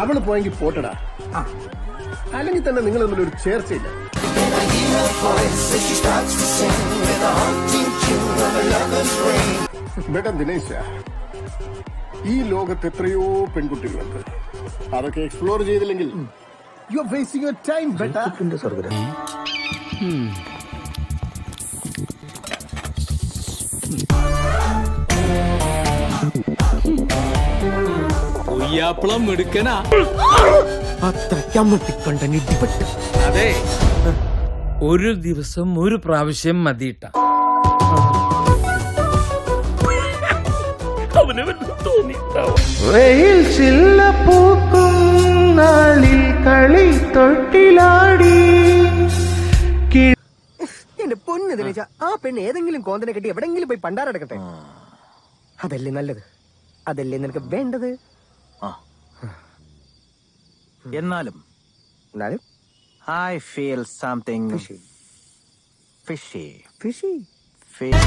അവൾ പോയെങ്കിൽ പോട്ടടാ. അല്ലെങ്കിൽ തന്നെ നിങ്ങൾ തമ്മിൽ ഒരു ചേർച്ചയില്ല. ബേട്ട ദിനേശ ഈ ലോകത്ത് എത്രയോ പെൺകുട്ടികളുണ്ട്. അതൊക്കെ എക്സ്പ്ലോർ ചെയ്തില്ലെങ്കിൽ you are wasting your time beta. കൊയ്യാപ്പളം എടുക്കനാ അത്രയ്ക്കമ്മട്ടിക്കൊണ്ട ഇടിപെട്ട്. അതെ. ഒരു ദിവസം ഒരു പ്രാവശ്യം മതിയിട്ട. വെയിൽ ചില്ല പൂക്കും നാളിൽ കളി തൊട്ടിലാടി. എന്റെ പൊന്ന് ദിനേശ ആ പെണ്ണ് ഏതെങ്കിലും കോന്തനെ കെട്ടി എവിടെങ്കിലും പോയി പണ്ടാറെടുക്കട്ടെ അതല്ലേ നല്ലത്? അതല്ലേ നിനക്ക് വേണ്ടത്? എന്നാലും എന്നാലും? I feel something Fishy. Fishy fishy fish